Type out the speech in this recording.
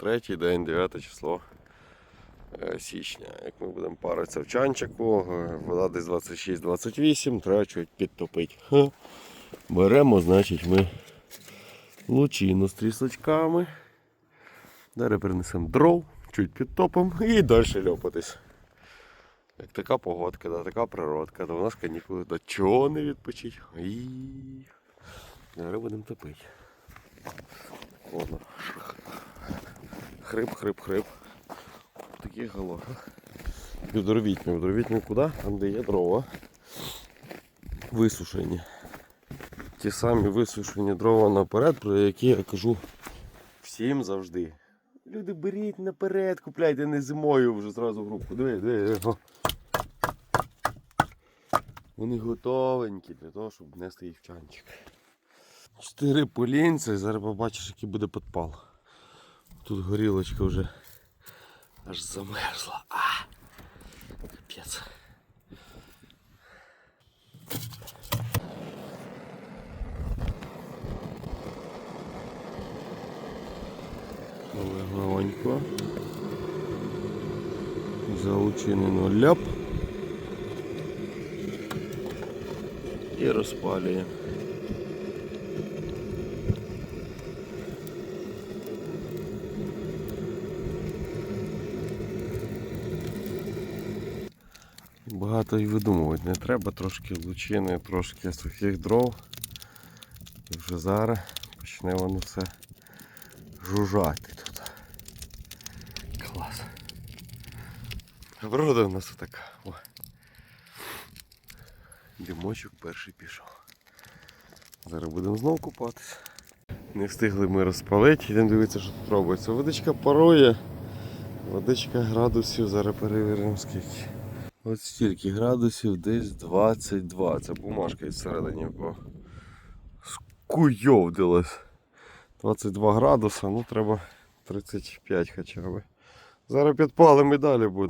третій день, 9 число е, січня. Як ми будемо паритися в чанчику, е, вода десь 26-28, треба чуть підтопити. Беремо, значить, ми лучину з трісочками. Далі принесемо дров, чуть підтопимо і далі льопатись. Як така погодка, да, така природка, то у нас канікули до чого не відпочить. І... Зараз будемо топити. Ладно. Хрип, хрип, хрип. Такі гало. Відровітьми, відровітьми куди? Там, де є дрова. Висушені. Ті самі висушені дрова наперед, про які я кажу всім завжди. Люди беріть наперед, купляйте не зимою вже зразу групу. Диви, диви. Вони готовенькі для того, щоб нести їх в чанчик. Чотири полінці, зараз побачиш, який буде підпал. Тут горілочка вже аж замерзла. А! Капець. Легонько. Заучинено ляп. І розпалює. Багато і видумувати не треба, трошки лучини, трошки сухих дров. І вже зараз почне воно все жужжати тут. Клас. Природа у нас така. О. Димочок перший пішов. Зараз будемо знову купатися. Не встигли ми розпалити, йдемо дивитися, що тут робиться. Водичка парує, водичка градусів, зараз перевіримо скільки. Ось стільки градусів, десь 22. Це бумажка із середині скуйовдилась. 22 градуса, ну треба 35 хоча б. Зараз підпалимо і далі буде.